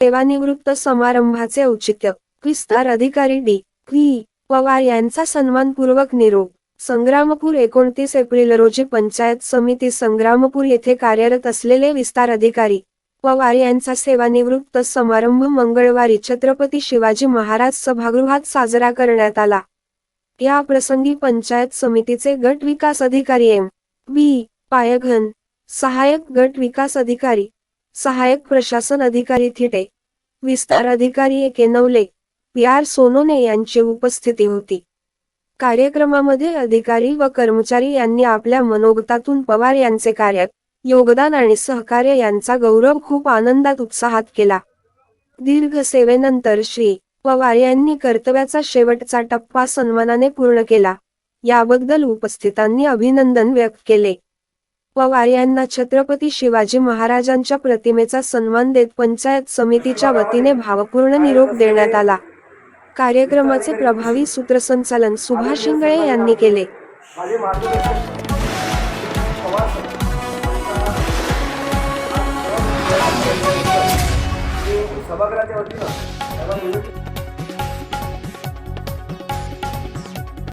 सेवानिवृत्त समारंभाचे औचित्य विस्तार अधिकारी डी. व्ही पवार यांचा सन्मानपूर्वक निरोप. संग्रामपूर एकोणतीस एप्रिल रोजी पंचायत समिती संग्रामपूर येथे कार्यरत असलेले विस्तार अधिकारी पवार यांचा सेवानिवृत्त समारंभ मंगळवारी छत्रपती शिवाजी महाराज सभागृहात साजरा करण्यात आला. या प्रसंगी पंचायत समितीचे गट विकास अधिकारी एम. बी पायघन सहाय्यक गट विकास अधिकारी सहायक प्रशासन अधिकारी थिटे. विस्तार अधिकारी K Navale P R Sonone यांची उपस्थिती होती. कार्यक्रमामध्ये अधिकारी व कर्मचारी यांनी आपल्या मनोगतातून पवार यांचे कार्यात योगदान आणि सहकार्य यांचा गौरव खूप आनंदात उत्साहात केला. दीर्घ सेवेनंतर श्री पवार यांनी कर्तव्याचा शेवटचा टप्पा सन्मानाने पूर्ण केला. याबद्दल उपस्थितांनी अभिनंदन व्यक्त केले. पवार यांना छत्रपती शिवाजी महाराजांच्या प्रतिमेचा सन्मान देत पंचायत समितीच्या वतीने भावपूर्ण निरोप देण्यात आला. कार्यक्रमाचे प्रभावी सूत्रसंचालन सुभाष इंगळे यांनी केले. सभागृहाच्या वतीनं